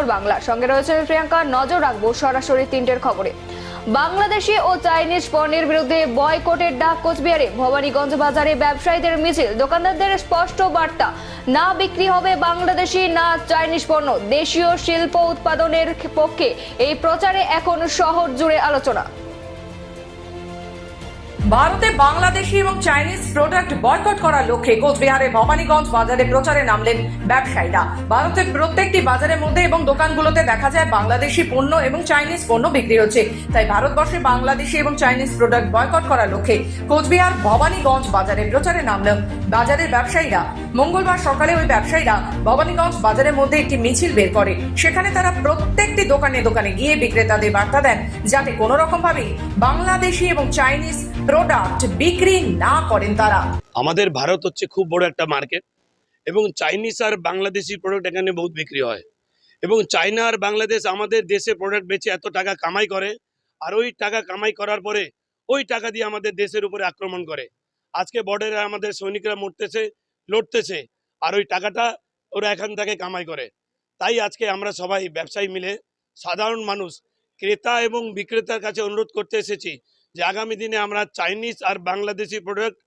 খবর বাংলা। সঙ্গে রয়েছে প্রিয়াঙ্কা, নজর রাখব সরাসরি তিনটের খবরে। বাংলাদেশি ও চাইনিজ পণ্যের বিরুদ্ধে বয়কটের ডাক কোচবিহারে। ভবানীগঞ্জ বাজারে ব্যবসায়ীদের মিছিল। দোকানদারদের স্পষ্ট বার্তা, না বিক্রি হবে বাংলাদেশি, না চাইনিজ পণ্য। দেশীয় শিল্প উৎপাদনের পক্ষে এই প্রচারে এখন শহর জুড়ে আলোচনা। ভারতে বাংলাদেশি এবং চাইনিজ প্রোডাক্ট বয়কট করার লক্ষ্যে কোচবিহারে ভবানীগঞ্জ বাজারে প্রচারে নামলেন ব্যবসায়ীরা। ভারতের প্রত্যেকটি বাজারের মধ্যে এবং দোকানগুলোতে দেখা যায় বাংলাদেশি পণ্য এবং চাইনিজ পণ্য বিক্রি হচ্ছে। তাই ভারতবর্ষে বাংলাদেশি এবং চাইনিজ প্রোডাক্ট বয়কট করার লক্ষ্যে কোচবিহার ভবানীগঞ্জ বাজারে প্রচারে নামলেন বাজারের ব্যবসায়ীরা। মঙ্গলবার সকালে ওই ব্যবসায়ীরা ভবানীগঞ্জ বাজারের মধ্যে একটি মিছিল বের করে। সেখানে তারা প্রত্যেকটি দোকানে দোকানে গিয়ে বিক্রেতাদের বার্তা দেন যাতে কোনো রকম ভাবে বাংলাদেশি এবং চাইনিজ প্রোডাক্ট বিক্রি না করেন তারা। আমাদের ভারত হচ্ছে খুব বড় একটা মার্কেট এবং চাইনিজ আর বাংলাদেশি প্রোডাক্ট এখানে বহুত বিক্রি হয়। এবং চায়না আর বাংলাদেশ আমাদের দেশে প্রোডাক্ট বেচে এত টাকা কামাই করে আর ওই টাকা কামাই করার পরে ওই টাকা দিয়ে আমাদের দেশের উপরে আক্রমণ করে। আজকে বর্ডারে আমাদের সৈনিকরা মরতেছে লড়তেছে আর ওই টাকাটা ওরা এখান থেকে কামাই করে। তাই আজকে আমরা সবাই ব্যবসায়ী মিলে সাধারণ মানুষ, ক্রেতা এবং বিক্রেতার কাছে অনুরোধ করতে এসেছি যে আগামী দিনে আমরা চাইনিজ আর বাংলাদেশি প্রোডাক্ট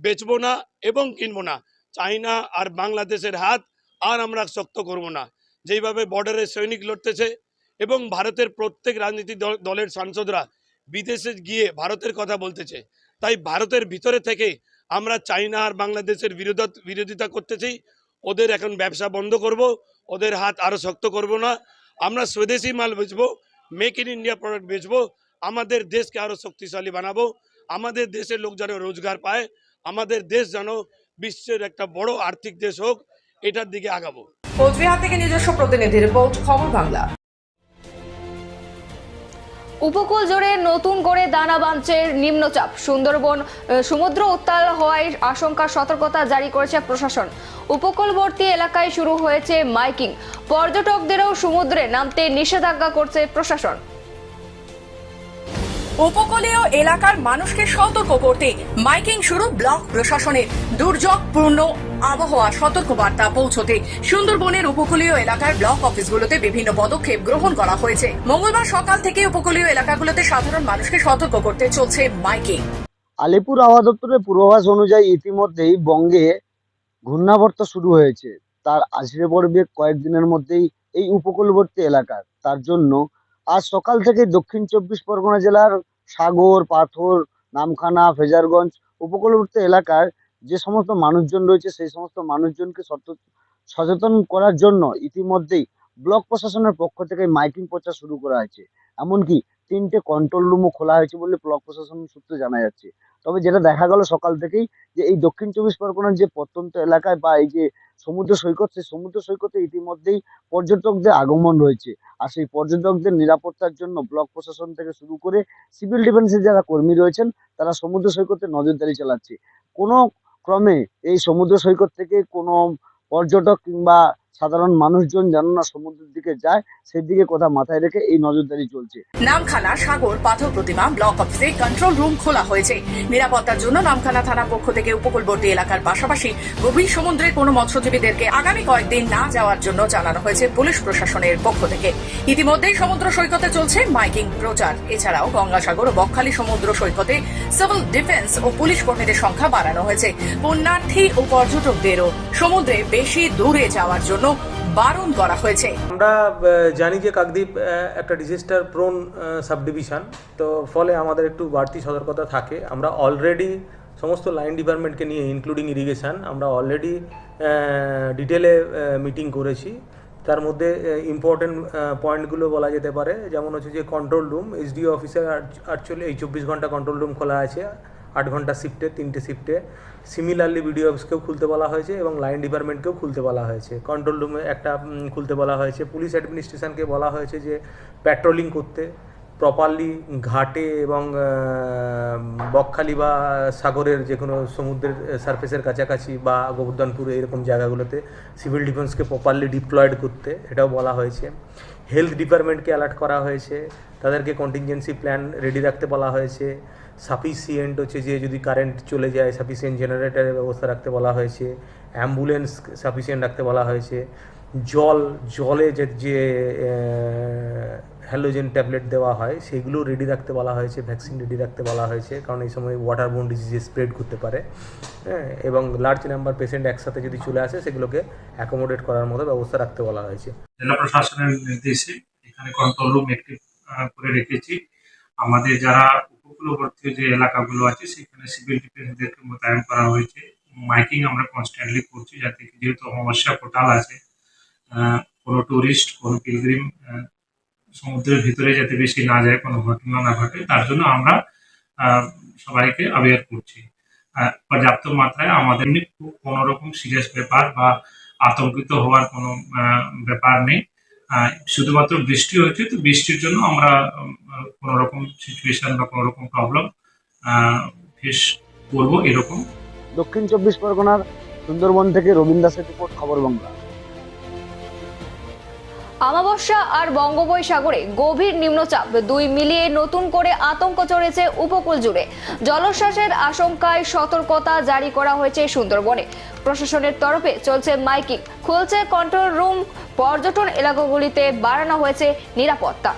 বেচবো না এবং কিনবো না। চাইনা আর বাংলাদেশের হাত আর আমরা শক্ত করব না। যেইভাবে বর্ডারে সৈনিক লড়তেছে এবং ভারতের প্রত্যেক রাজনীতি দল- দলের সাংসদরা বিদেশে গিয়ে ভারতের কথা বলতেছে, তাই ভারতের ভিতরে থেকে আমরা চাইনা আর বাংলাদেশের বিরোধ বিরোধিতা করতেছি, ওদের এখন ব্যবসা বন্ধ করব, ওদের হাত আরও শক্ত করব না। আমরা স্বদেশি মাল বেচবো, মেক ইন ইন্ডিয়া প্রোডাক্ট বেচবো, আমাদের দেশকে আরও শক্তিশালী বানাবো, আমাদের দেশের লোক যেন রোজগার পায়, আমাদের দেশ যেন বিশ্বের একটা বড় আর্থিক দেশ হোক, এটার দিকে আগাবো। কোচবিহার থেকে নিজস্ব প্রতিনিধি রিপোর্ট, খবর বাংলা। উপকূল জুড়ে নতুন করে দানা বাঁধছে নিম্নচাপ। সুন্দরবন সমুদ্র উত্তাল হওয়ায় আশঙ্কা, সতর্কতা জারি করেছে প্রশাসন। উপকূলবর্তী এলাকায় শুরু হয়েছে মাইকিং। পর্যটকদেরও সমুদ্রে নামতে নিষেধাজ্ঞা করছে প্রশাসন। উপকূলীয় এলাকার মানুষকে সতর্ক করতে মাইকিং শুরু ব্লক প্রশাসনের। দুর্যোগপূর্ণ আবহাওয়া সতর্কবার্তা পৌঁছতে সুন্দরবনের উপকূলীয় এলাকার ব্লক অফিসগুলোতে বিভিন্ন পদক্ষেপ গ্রহণ করা হয়েছে। মঙ্গলবার সকাল থেকে উপকূলীয় এলাকাগুলোতে সাধারণ মানুষকে সতর্ক করতে চলছে মাইকিং। আলিপুর আবহাওয়া দপ্তরের পূর্বাভাস অনুযায়ী ইতিমধ্যেই বঙ্গে ঘূর্ণাবর্ত শুরু হয়েছে। তার আছড়ে পড়বে কয়েকদিনের মধ্যেই এই উপকূলবর্তী এলাকার তার জন্য আজ সকাল থেকে দক্ষিণ চব্বিশ পরগনা জেলার সাগর, পাথর, নামখানা, ফেজারগঞ্জ উপকূলবর্তী এলাকার যে সমস্ত মানুষজন রয়েছে, সেই সমস্ত মানুষজনকে সচেতন করার জন্য ইতিমধ্যেই ব্লক প্রশাসনের পক্ষ থেকে মাইকিং প্রচার শুরু করা হয়েছে। এমনকি তিনটে কন্ট্রোল রুমও খোলা হয়েছে বলে ব্লক প্রশাসন সূত্রে জানা যাচ্ছে। তবে যেটা দেখা গেল সকাল থেকেই যে এই দক্ষিণ চব্বিশ পরগনার যে প্রত্যন্ত এলাকায় বা এই যে সমুদ্র সৈকত, সেই সমুদ্র সৈকতে ইতিমধ্যেই পর্যটকদের আগমন রয়েছে। আর সেই পর্যটকদের নিরাপত্তার জন্য ব্লক প্রশাসন থেকে শুরু করে সিভিল ডিফেন্সের যারা কর্মী রয়েছেন, তারা সমুদ্র সৈকতে নজরদারি চালাচ্ছে। কোনো ক্রমে এই সমুদ্র সৈকত থেকে কোনো পর্যটক কিংবা সাধারণ মানুষজন যেন না সমুদ্রের দিকে যায়, সেদিকে কথা মাথায় রেখে এই নজরদারি চলছে। নামখানা সাগর পাথর প্রতিমা ব্লক অফিসে কন্ট্রোল রুম খোলা হয়েছে। নিরাপত্তার জন্য নামখানা থানা পক্ষ থেকে উপকূলবর্তী এলাকার পাশাপাশি গভীর সমুদ্রে কোনো মৎস্যজীবীদেরকে আগামী কয়েকদিন না যাওয়ার জন্য জানানো হয়েছে পুলিশ প্রশাসনের পক্ষ থেকে। ইতিমধ্যেই সমুদ্র সৈকতে চলছে মাইকিং প্রচার। এছাড়াও গঙ্গাসাগর ও বকখালি সমুদ্র সৈকতে সিভিল ডিফেন্স ও পুলিশ কর্মীদের সংখ্যা বাড়ানো হয়েছে। পুণ্যার্থী ও পর্যটকদেরও সমুদ্রে বেশি দূরে যাওয়ার জন্য বারণ করা হয়েছে। আমরা জানি যে কাকদ্বীপ একটা ডিজাস্টার প্রোন সাব ডিভিশন তো ফলে আমাদের একটু বাড়তি সতর্কতা থাকে। আমরা অলরেডি সমস্ত লাইন ডিপার্টমেন্টকে নিয়ে ইনক্লুডিং ইরিগেশন আমরা অলরেডি ডিটেলে মিটিং করেছি। তার মধ্যে ইম্পর্টেন্ট পয়েন্টগুলো বলা যেতে পারে। যেমন হচ্ছে যে কন্ট্রোল রুম এসডিও অফিসে অ্যাকচুয়ালি এই চব্বিশ ঘণ্টা কন্ট্রোল রুম খোলা আছে, আট ঘণ্টা শিফটে তিনটে শিফটে সিমিলারলি বিডিও অফিসকেও খুলতে বলা হয়েছে এবং লাইন ডিপার্টমেন্টকেও খুলতে বলা হয়েছে। কন্ট্রোল রুমে একটা খুলতে বলা হয়েছে। পুলিশ অ্যাডমিনিস্ট্রেশনকে বলা হয়েছে যে প্যাট্রোলিং করতে। প্রপারলি ঘাটে এবং বকখালি বা সাগরের যে কোনো সমুদ্রের সারফেসের কাছাকাছি বা গোবর্ধনপুর এরকম জায়গাগুলোতে সিভিল ডিফেন্সকে প্রপারলি ডিপ্লয়েড করতে এটাও বলা হয়েছে। হেলথ ডিপার্টমেন্টকে অ্যালার্ট করা হয়েছে, তাদেরকে কন্টিনজেন্সি প্ল্যান রেডি রাখতে বলা হয়েছে। সাফিসিয়েন্ট হচ্ছে যে যদি কারেন্ট চলে যায় সাফিসিয়েন্ট জেনারেটরের ব্যবস্থা রাখতে বলা হয়েছে। অ্যাম্বুলেন্স সাফিসিয়েন্ট রাখতে বলা হয়েছে। জল, জলে যে যে হ্যালোজেন ট্যাবলেট দেওয়া হয়, সেগুলো রেডি রাখতে বলা হয়েছে ভ্যাকসিন রেডি রাখতে বলা হয়েছে, কারণ এই সময় ওয়াটার বোন ডিজিজে স্প্রেড করতে পারে হ্যাঁ এবং লার্জ নাম্বার পেশেন্ট একসাথে যদি চলে আসে, সেগুলোকে অ্যাকোমোডেট করার মতো ব্যবস্থা রাখতে বলা হয়েছে। জেলা প্রশাসনের নির্দেশে এখানে কন্ট্রোল রুম অ্যাক্টিভ করে রেখেছি। আমাদের যারা উপকূলবর্তী যে এলাকাগুলো আছে, সেখানে সিভিল ডিফেন্সদেরকে মোতায়েন করা হয়েছে। মাইকিং আমরা কনস্ট্যান্টলি করছি, যাতে যেহেতু অমাবস্যা পোর্টাল আছে কোনো টুরিস্ট কোনো পিলগ্রিম সমুদ্রের ভিতরে যাতে বেশি না যায়, কোনো ঘটনা না ঘটে, তার জন্য আমরা সবাইকে অ্যাওয়্যার করছি। পর্যাপ্ত মাত্রায় আমাদের কোনো রকম সিরিয়াস ব্যাপার বা আতঙ্কিত হওয়ার কোনো ব্যাপার নেই। শুধুমাত্র বৃষ্টি হয়েছে, তো বৃষ্টির জন্য আমরা কোনো রকম সিচুয়েশন বা কোনো রকম প্রবলেম ফেস করব এরকম। দক্ষিণ চব্বিশ পরগনার সুন্দরবন থেকে রবীন্দ্র দাসের রিপোর্ট খবর বাংলা। আমাবস্যা আর বঙ্গোপসাগরে গভীর নিম্নচাপ। দুই মিলিয়ে নতুন করে আতঙ্ক চড়েছে উপকূল জুড়ে। জলোচ্ছ্বাসের আশঙ্কায় সতর্কতা জারি করা হয়েছে সুন্দরবনে। প্রশাসনের তরফে চলছে মাইকিং। খুলছে কন্ট্রোল রুম, পর্যটন এলাকাগুলিতে বাড়ানো হয়েছে নিরাপত্তা।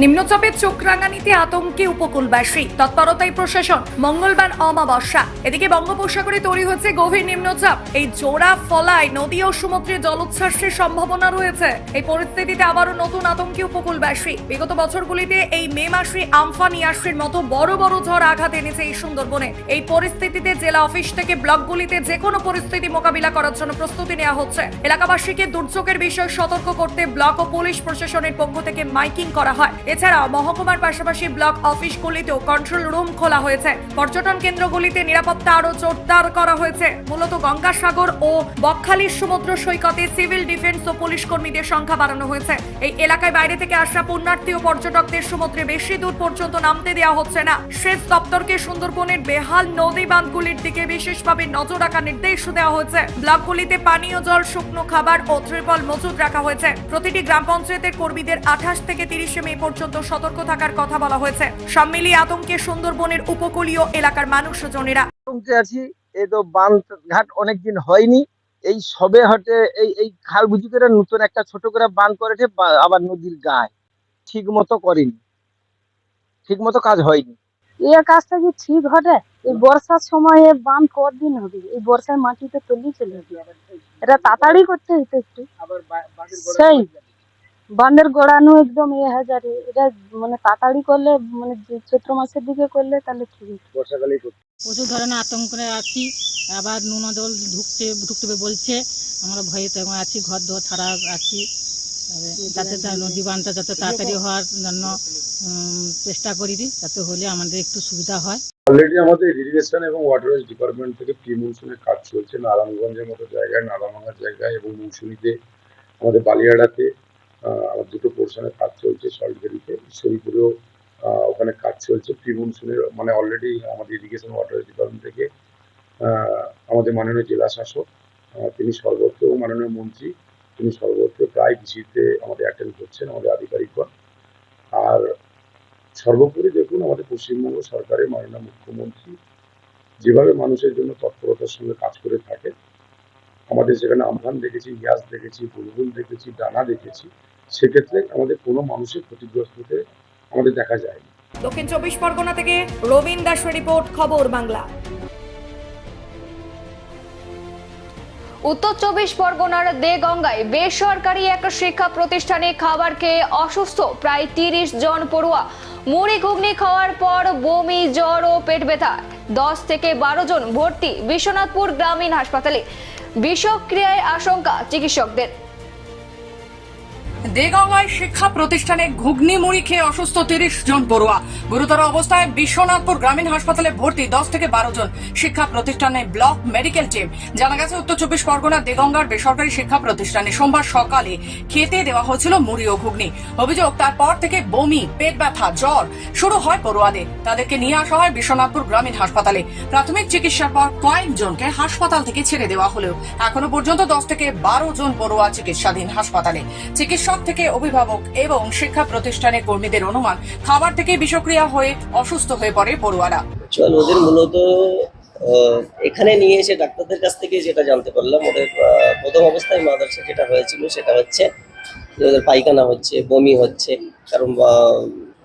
নিম্নচাপের চোখ রাঙানিতে আতঙ্কে উপকূলবাসী, তৎপরতায় প্রশাসন, মঙ্গলবার অমাবস্যা। এদিকে বঙ্গোপসাগরে তৈরি হচ্ছে গভীর নিম্নচাপ। এই জোড়া ফলায় নদী ও সমুদ্রে জলোচ্ছ্বাসের সম্ভাবনা রয়েছে। এই পরিস্থিতিতে আবারও নতুন আতঙ্কে উপকূলবাসী। বিগত বছরগুলিতে এই মে মাসে আমফান ইয়াসের মতো বড় বড় ঝড় আঘাত এনেছে এই সুন্দরবনে। এই পরিস্থিতিতে জেলা অফিস থেকে ব্লকগুলিতে যে কোনো পরিস্থিতি মোকাবিলা করার জন্য প্রস্তুতি নেওয়া হচ্ছে। এলাকাবাসীকে দুর্যোগের বিষয়ে সতর্ক করতে ব্লক ও পুলিশ প্রশাসনের পক্ষ থেকে মাইকিং করা হয়। এছাড়াও মহকুমার পাশাপাশি ব্লক অফিসগুলিতেও কন্ট্রোল রুম খোলা হয়েছে। পর্যটন কেন্দ্রগুলিতে নিরাপত্তা আরও জোরদার করা হয়েছে। মূলত গঙ্গাসাগর ও বকখালির সমুদ্র সৈকতে সিভিল ডিফেন্স ও পুলিশ কর্মীদের সংখ্যা বাড়ানো হয়েছে। এই এলাকায় বাইরে থেকে আসা পুণ্যার্থী ও পর্যটকদের সমুদ্রে বেশি দূর পর্যন্ত নামতে দেওয়া হচ্ছে না। সেচ দপ্তরকে সুন্দরবনের বেহাল নদী বাঁধগুলির দিকে বিশেষভাবে নজর রাখার নির্দেশ দেওয়া হয়েছে। ব্লকগুলিতে পানীয় জল, শুকনো খাবার ও ত্রিপল মজুদ রাখা হয়েছে। প্রতিটি গ্রাম পঞ্চায়েতের কর্মীদের আঠাশ থেকে তিরিশে মে পর্যন্ত সতর্ক থাকার কথা বলা হয়েছে। সব মিলিয়ে আতঙ্কে সুন্দরবনের উপকূলীয় এলাকার মানুষজনেরা। আতঙ্কে আছি এই তো বাঁধ ঘাট অনেকদিন হয়নি। এই সবে হটে এই এই খাল বুঝি করে নতুন একটা ছোট করে বাঁধ করেছে আবার নদীর গায়ে। ঠিক মতো করেনি। ঠিক মতো কাজ হয়নি। এ কাজটা কি ঠিক হবে এই বর্ষার সময় বাঁধ কদিন হবে? এই বর্ষায় মাটিতে তলি চলে যাবে। এটা তাড়াতাড়ি করতে হতো একটু। সেই। বাঁধের গোড়ানো একদম এ হাজারে। এটা মানে তাড়াতাড়ি করলে মানে চৈত্র মাসের দিকে করলে তাহলে ঠিক। বর্ষাকালেই করতে। প্রচুর ধরনের আতঙ্কে আছি। আবার নুন জল ঢুকতে ঢুকতে বলছে। আমরা ভয়ে তো এখন আছি ঘর দোর ছাড়া আছি। তবে যাতে নদী বাঁধটা যাতে তাড়াতাড়ি হওয়ার জন্য চেষ্টা করি যাতে হলে আমাদের একটু সুবিধা হয়। অলরেডি আমাদের ইরিগেশন এবং ওয়াটারওয়েজ ডিপার্টমেন্ট থেকে প্রি মৌসুমের কাজ চলছে। নারায়ণগঞ্জের মতো জায়গায় নারায়ণগঞ্জের জায়গায় এবং মৌসুমীতে আমাদের বালিয়াড়াতে। আমার দুটো পোর্শনের কাজ চলছে সল্টগেরিতে ঈশ্বরীপুরেও ওখানে কাজ চলছে। প্রি মৌসুমের মানে অলরেডি আমাদের ইরিগেশন ওয়াটার ডিপার্টমেন্ট থেকে আমাদের মাননীয় জেলা শাসক তিনি সর্বত্র মাননীয় মন্ত্রী, তিনি সর্বত্র প্রায় কৃষিতে আমাদের অ্যাটেন্ড করছেন, আমাদের আধিকারিকগণ। আর সর্বোপরি দেখুন, আমাদের পশ্চিমবঙ্গ সরকারের মাননীয় মুখ্যমন্ত্রী যেভাবে মানুষের জন্য তৎপরতার সঙ্গে কাজ করে থাকে, আমাদের সেখানে আমফান দেখেছি ইয়াস দেখেছি বুলবুল দেখেছি ডানা দেখেছি সেক্ষেত্রে আমাদের কোনো মানুষের ক্ষতিগ্রস্ত হতে আমাদের দেখা যায়নি। দক্ষিণ চব্বিশ পরগনা থেকে রবীন দাসের রিপোর্ট খবর বাংলা। উত্তর চব্বিশ পরগনার দেগঙ্গায় বেসরকারি এক শিক্ষা প্রতিষ্ঠানে খাবার খেয়ে অসুস্থ প্রায় তিরিশ জন পড়ুয়া। মুড়ি ঘুগনি খাওয়ার পর বমি জ্বর ও পেট ব্যথা। দশ থেকে বারো জন ভর্তি বিশ্বনাথপুর গ্রামীণ হাসপাতালে। বিষক্রিয়ায় আশঙ্কা চিকিৎসকদের। দেগঙ্গায় শিক্ষা প্রতিষ্ঠানে ঘুগনি মুড়ি খেয়ে অসুস্থ তিরিশ জন পড়ুয়া। গুরুতর অবস্থায় বিশ্বনাথপুর গ্রামীণ হাসপাতালে ভর্তি দশ থেকে বারো জন শিক্ষা প্রতিষ্ঠানে ব্লক মেডিকেল টিম। জানা গেছে, উত্তর চব্বিশ পরগনা দেগঙ্গার বেসরকারি শিক্ষা প্রতিষ্ঠানে সোমবার সকালে খেতে দেওয়া হয়েছিল মুড়ি ও ঘুগনি। অভিযোগ, তারপর থেকে বমি, পেট ব্যথা, জ্বর শুরু হয় পড়ুয়াদের। তাদেরকে নিয়ে আসা হয় বিশ্বনাথপুর গ্রামীণ হাসপাতালে। প্রাথমিক চিকিৎসার পর কয়েকজনকে হাসপাতাল থেকে ছেড়ে দেওয়া হলেও এখনও পর্যন্ত দশ থেকে বারো জন পড়ুয়া চিকিৎসাধীন হাসপাতালে। চিকিৎসক থেকে অভিভাবক এবং শিক্ষা প্রতিষ্ঠানের কর্মীদের অনুমান, খাবার থেকে বিষক্রিয়া হয়ে অসুস্থ হয়ে পড়ে পড়ুয়ারা। ওদের মূলত এখানে নিয়ে এসে ডাক্তারদের কাছ থেকে যেটা জানতে পারলাম, ওদের প্রথম অবস্থায় মাদার্সে যেটা হয়েছিল সেটা হচ্ছে ওদের পায়খানা হচ্ছে, বমি হচ্ছে, কারণ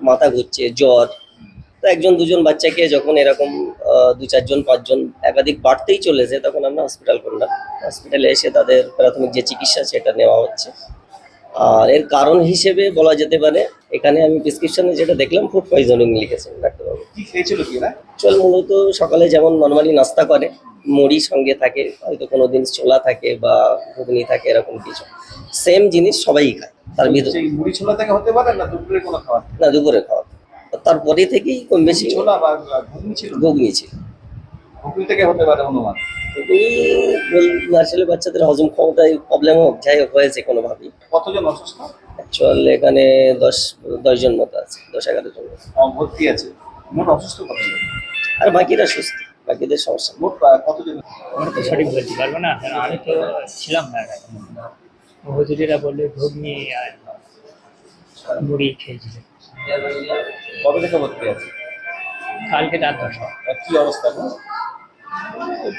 মাথা ঘুরছে, জ্বর। তো একজন, দুজন বাচ্চাকে যখন এরকম দু চারজন, পাঁচজন একাধিক বাড়তেই চলেছে, তখন আমরা হসপিটাল করলাম। হসপিটালে এসে তাদের প্রাথমিক যে চিকিৎসা, সেটা নেওয়া হচ্ছে। আর এর কারণ হিসেবে বলা যেতে পারে এখানে আমি প্রেসক্রিপশনে যেটা দেখলাম ফুড পয়জনিং লিখেছেন ডাক্তারবাবু কি খেয়েছিল কি না চল মূলত সকালে যেমন নর্মালি নাস্তা করে মুড়ি সঙ্গে থাকে হয়তো কোনো দিন ছোলা থাকে বা ঘুগনি থাকে এরকম কিছু। সেম জিনিস সবাই খায় তার ভিতরে। মুড়ি ছোলা থেকে হতে পারে না দুপুরে কোনো খাবার? না দুপুরে খাওয়া তারপরে থেকেই কম বেশি ছোলা বা ঘুগনি ছিল? ঘুগনি ছিল। ঘুগনি থেকে হতে পারে অনুমান। আসলে বাচ্চাদের হজম ক্ষমতায় প্রবলেম হোক যাই হোক হয়েছে কোনোভাবেই। কতজন অসুস্থ? অ্যাকচুয়াল এখানে দশ দশজন মতো আছে দশ এগারো জন ভর্তি আছে। মোট অসুস্থ কতজন? আর বাকিরা সুস্থ বাকিদের সমস্যা। মোট কতজন? আমরা তো সঠিক বলতে পারব না আমি তো ছিলাম না হুজুরিরা বললে ঘুগনি আর মুড়ি খেয়েছিল। কবে থেকে ভর্তি আছে? কালকে রাত দশটা। আর কি অবস্থা?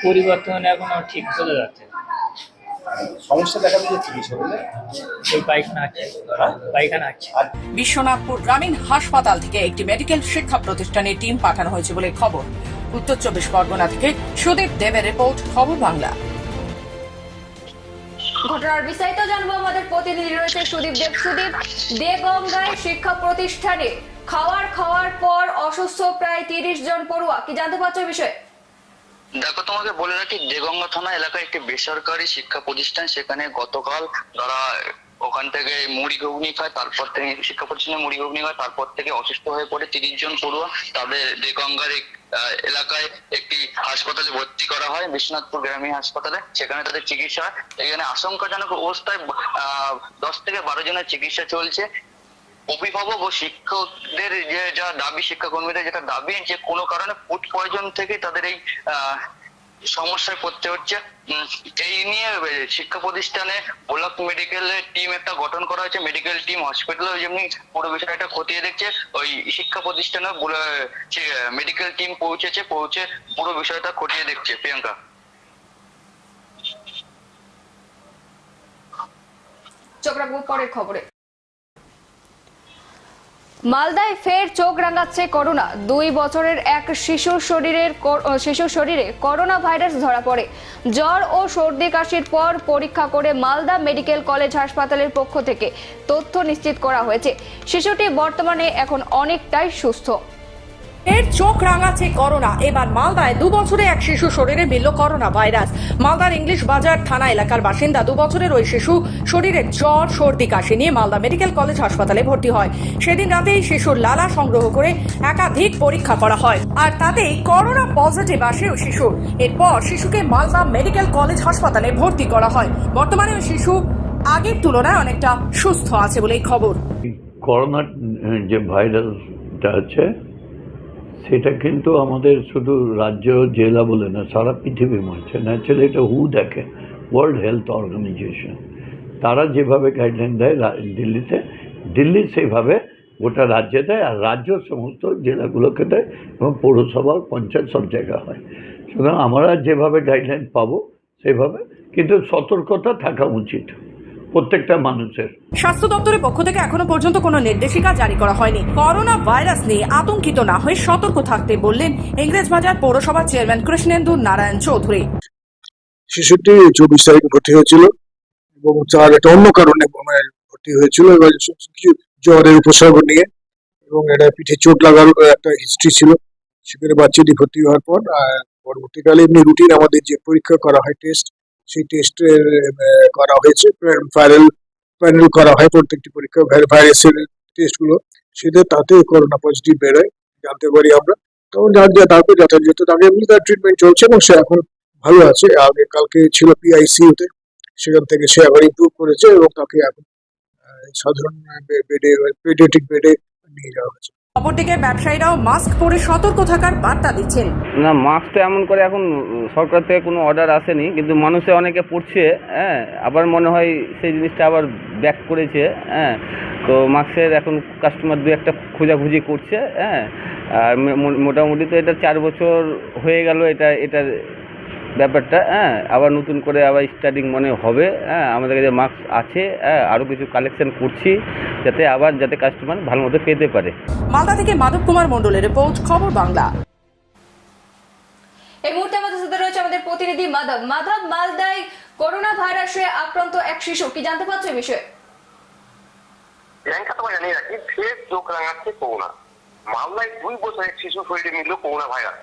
পরিবর্তন এখনও ঠিক বোঝা যাচ্ছে। না। সমস্যা দেখা দিয়েছে কি শরীরে এই পায়খানা আছে। পায়খানা আছে। বিশ্বনাথপুর গ্রামীণ হাসপাতাল থেকে একটি মেডিকেল শিক্ষা প্রতিষ্ঠানের টিম পাঠানো হয়েছে বলে খবর। উত্তর চব্বিশ পরগনা থেকে সুদীপ দেবের রিপোর্ট খবর বাংলা। ঘটনার বিস্তারিত জানব আমাদের প্রতিনিধি রয়েছে সুদীপ দেব। সুদীপ দেগঙ্গায় শিক্ষা প্রতিষ্ঠানে খাওয়ার খাওয়ার পর অসুস্থ প্রায় তিরিশ জন পড়ুয়া। কি জানতে পারছ বিষয়ে? দেখো, তোমাকে বলে রাখি, দেগঙ্গা থানা এলাকায় একটি বেসরকারি শিক্ষা প্রতিষ্ঠান, সেখানে গতকাল তারা ওখান থেকে মুড়ি ঘুগনি খায়, তারপর থেকে শিক্ষা প্রতিষ্ঠানে মুড়ি ঘুগনি খায়, তারপর থেকে অসুস্থ হয়ে পড়ে তিরিশ জন পড়ুয়া। তাদের দেগঙ্গার এলাকায় একটি হাসপাতালে ভর্তি করা হয়, বিশ্বনাথপুর গ্রামীণ হাসপাতালে। সেখানে তাদের চিকিৎসা হয়। এখানে আশঙ্কাজনক অবস্থায় দশ থেকে বারো জনের চিকিৎসা চলছে। অভিভাবক ও শিক্ষকদের যে যা দাবি, শিক্ষাকর্মীদের যেটা দাবি যে কোনো কারণে ফুড পয়জন থেকে তাদের এই সমস্যায় পড়তে হচ্ছে। এই নিয়ে শিক্ষা প্রতিষ্ঠানে ব্লক মেডিকেলের টিম একটা গঠন করা হয়েছে। মেডিকেল টিম হসপিটালে যেমনি পুরো বিষয়টা খতিয়ে দেখছে। ওই শিক্ষা প্রতিষ্ঠানে মেডিকেল টিম পৌঁছেছে, পৌঁছে পুরো বিষয়টা খতিয়ে দেখছে প্রিয়াঙ্কা। চোখ রাখব পরের খবরে। মালদায় ফের চোখ রাঙাচ্ছে করোনা। দুই বছরের এক শিশুর শরীরের শিশুর শরীরে করোনা ভাইরাস ধরা পড়ে। জ্বর ও সর্দি কাশির পর পরীক্ষা করে মালদা মেডিকেল কলেজ হাসপাতালের পক্ষ থেকে তথ্য নিশ্চিত করা হয়েছে। শিশুটি বর্তমানে এখন অনেকটাই সুস্থ। এর চোখ রাঙাচ্ছে করোনা। এবার মালদায় দু বছরে এক শিশু শরীরে মিলল করোনা ভাইরাস। মালদার ইংলিশ বাজার থানা এলাকার বাসিন্দা দু বছরের ওই শিশু শরীরে জ্বর, সর্দি, কাশি নিয়ে মালদা মেডিকেল কলেজ হাসপাতালে ভর্তি হয়। সেদিন রাতেই শিশুর লালা সংগ্রহ করে একাধিক পরীক্ষা করা হয়। আর তাতেই করোনা পজিটিভ আসে ওই শিশুর। এরপর শিশুকে মালদা মেডিকেল কলেজ হাসপাতালে ভর্তি করা হয়। বর্তমানে ওই শিশু আগের তুলনায় অনেকটা সুস্থ আছে বলেই খবর। করোনার যে ভাইরাসটা আছে সেটা কিন্তু আমাদের শুধু রাজ্য জেলা বলে না, সারা পৃথিবী মারছে ন্যাচারালি এটা হু দেখে? ওয়ার্ল্ড হেলথ অর্গানাইজেশন তারা যেভাবে গাইডলাইন দেয় দিল্লিতে, দিল্লি সেইভাবে গোটা রাজ্যে দেয় আর রাজ্য সমস্ত জেলাগুলোকে দেয় এবং পৌরসভা পঞ্চায়েত সব জায়গা হয়। সুতরাং আমরা যেভাবে গাইডলাইন পাবো সেভাবে, কিন্তু সতর্কতা থাকা উচিত। প্রত্যেকটা মানুষের। স্বাস্থ্য দপ্তরের পক্ষ থেকে এখনও পর্যন্ত কোনো নির্দেশিকা জারি করা হয়নি। করোনা ভাইরাস নিয়ে আতঙ্কিত না হয়ে সতর্ক থাকতে বললেন ইংরেজবাজার পৌরসভার চেয়ারম্যান কৃষ্ণেন্দু নারায়ণ চৌধুরী। শিশুটি চব্বিশ তারিখে ভর্তি হয়েছিল এবং তার একটা অন্য কারণে ভর্তি হয়েছিল এবার কিছু জ্বরের উপসর্গ নিয়ে এবং এটা পিঠে চোট লাগার একটা হিস্ট্রি ছিল। সেখানে বাচ্চাটি ভর্তি হওয়ার পর আহ, পরবর্তীকালে এমনি রুটিন আমাদের যে পরীক্ষা করা হয় টেস্ট সেই টেস্টের করা হয়েছে ভাইরাল প্যানেল করা হয় প্রত্যেকটি পরীক্ষা ভাইরাসের টেস্টগুলো সেটা তাতে করোনা পজিটিভ বেরোয় জানতে পারি আমরা তখন তারপর যথাযথ তাকে এমনি তার ট্রিটমেন্ট চলছে এবং সে এখন ভালো আছে আগে কালকে ছিল পিআইসিউতে সেখান থেকে সে আবার ইমপ্রুভ করেছে এবং তাকে এখন সাধারণ বেডে পেডিয়াট্রিক বেডে নিয়ে যাওয়া হয়েছে অপরদিকে ব্যবসায়ীরাও মাস্ক পরে সতর্ক থাকার বার্তা দিচ্ছেন। না, মাস্ক তো এমন করে এখন সরকার থেকে কোনো অর্ডার আসেনি, কিন্তু মানুষে অনেকে পড়ছে হ্যাঁ আবার মনে হয় সেই জিনিসটা আবার ব্যাক করেছে হ্যাঁ তো মাস্কের এখন কাস্টমার দু একটা খোঁজাখুঁজি করছে হ্যাঁ আর মোটামুটি তো এটা চার বছর হয়ে গেল, এটা, এটার ব্যাপারটা হ্যাঁ আবার নতুন করে আবার স্টার্টিং মনে হবে হ্যাঁ আমাদের কাছে মাস্ক আছে হ্যাঁ আরও কিছু কালেকশন করছি যাতে আবার যাতে কাস্টমার ভালো মতো পেতে পারে। মালদা থেকে মাধব কুমার মণ্ডলের রিপোর্ট খবর বাংলা। এই মুহূর্তে আমাদের সাথে রয়েছে আমাদের প্রতিনিধি মাধব। মাধব মালদায় করোনা ভাইরাসে আক্রান্ত এক শিশু কি জানতে পারছ এই বিষয়ে? প্রিয়াঙ্কা তোমায় জানিয়ে রাখি ফের চোখ রাঙাচ্ছে করোনা। মালদায় দুই বছরের শিশু শরীরে মিলল করোনা ভাইরাস।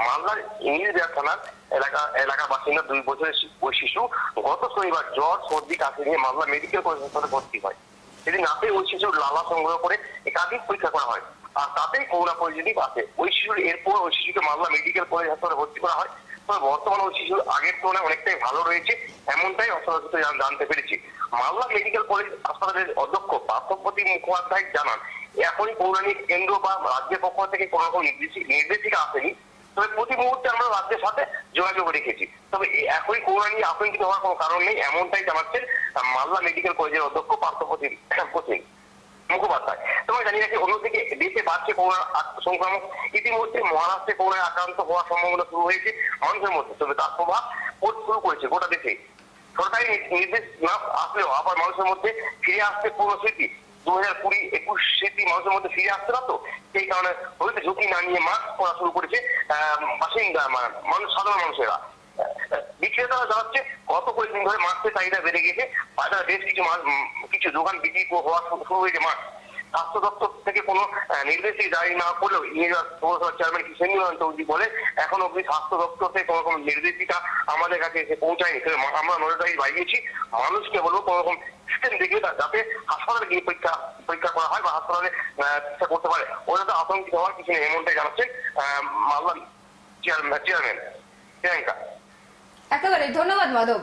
মালদার ইংলিশবিয়া থানার এলাকা এলাকার বাসিন্দা দুই বছরের ওই শিশু গত শনিবার জ্বর, সর্দি, কাশি নিয়ে মালদা মেডিকেল কলেজ হাসপাতালে ভর্তি হয়। সেদিন রাতে ওই শিশুর লালা সংগ্রহ করে একাধিক পরীক্ষা করা হয়। আর তাতেই করোনা পজিটিভ আসে। ওই শিশুর এরপর ওই শিশুকে মালদা মেডিকেল কলেজ হাসপাতালে ভর্তি করা হয়। তবে বর্তমানে ওই শিশুর আগের তুলনায় অনেকটাই ভালো রয়েছে, এমনটাই অসুস্থ জানতে পেরেছি। মালদা মেডিকেল কলেজ হাসপাতালের অধ্যক্ষ পার্থপ্রতিম মুখোপাধ্যায় জানান, এখনই পৌরাণিক কেন্দ্র বা রাজ্যের পক্ষ থেকে কোনো রকম নির্দেশি- নির্দেশিকা আসেনি। তবে প্রতি মুহূর্তে আমরা রাজ্যের সাথে যোগাযোগ রেখেছি। তবে এখনই করোনা আতঙ্কিত হওয়ার কোনো কারণ নেই, এমনটাই জানাচ্ছেন মালদা মেডিকেল কলেজের অধ্যক্ষ পার্থপ্রতিম প্রতিম মুখোপাধ্যায়। তোমায় জানিয়ে রাখি অন্যদিকে দেশে বাড়ছে করোনা সংক্রমণ। ইতিমধ্যে মহারাষ্ট্রে করোনায় আক্রান্ত হওয়ার সম্ভাবনা শুরু হয়েছে মানুষের মধ্যে, তবে তার প্রভাব পড়তে শুরু করেছে গোটা দেশে। সরকারি নির্দেশ না আসলেও আবার মানুষের মধ্যে ফিরে আসছে পুরো স্মৃতি। দু হাজার কুড়ি একুশ স্মৃতি মানুষের মধ্যে ফিরে আসছে না তো সেই কারণে হয়তো ঝুঁকি না নিয়ে মাস্ক পরা শুরু করেছে বাসিন্দা মানুষ, সাধারণ মানুষেরা। বিক্রেতারা জানাচ্ছে, গত কয়েকদিন ধরে মাস্কের চাহিদা বেড়ে গেছে বাজারে বেশ কিছু কিছু দোকান বিক্রি হওয়া শুরু হয়েছে মাস্ক। স্বাস্থ্য দপ্তর থেকে কোনো নির্দেশই জারি না করলেও ইংরেজ পৌরসভার চেয়ারম্যান কিষেন চৌধুরী বলে এখন অব্দি স্বাস্থ্য দপ্তর থেকে কোনো রকম নির্দেশিকা আমাদের কাছে এসে পৌঁছায়নি। আমরা নজরদারি বাড়িয়েছি। মানুষকে বলব কোনো রকম সিস্টেম দেখে তা- যাতে হাসপাতালে গিয়ে পরীক্ষা পরীক্ষা করা হয় বা হাসপাতালে চিকিৎসা করতে পারে। ওনাদের আতঙ্কিত হওয়ার কিছু নেই এমনটাই জানাচ্ছেন আহ, মালদা চেয়ারম্যান চেয়ারম্যান প্রিয়াঙ্কা। একেবারে ধন্যবাদ মাধব।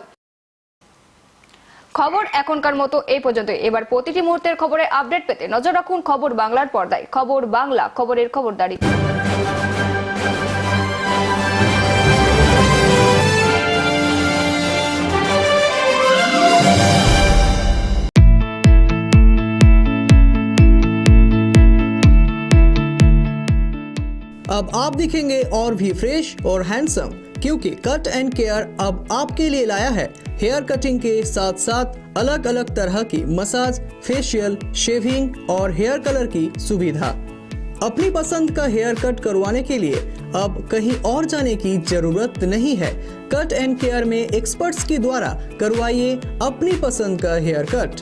খবর এখনকার মতো এই পর্যন্ত। এবার প্রতিটি মুহূর্তের খবরে আপডেট পেতে নজর রাখুন খবর বাংলার পর্দায়। খবর বাংলা খবরের খবরদারি। अब आप दिखेंगे और भी फ्रेश और हैंडसम क्योंकि कट एंड केयर अब आपके लिए लाया है। हेयर कटिंग के साथ साथ अलग अलग तरह की मसाज फेशियल शेविंग और हेयर कलर की सुविधा। अपनी पसंद का हेयर कट करवाने के लिए अब कहीं और जाने की ज़रूरत नहीं है। कट एंड केयर में एक्सपर्ट्स के द्वारा करवाइए अपनी पसंद का हेयर कट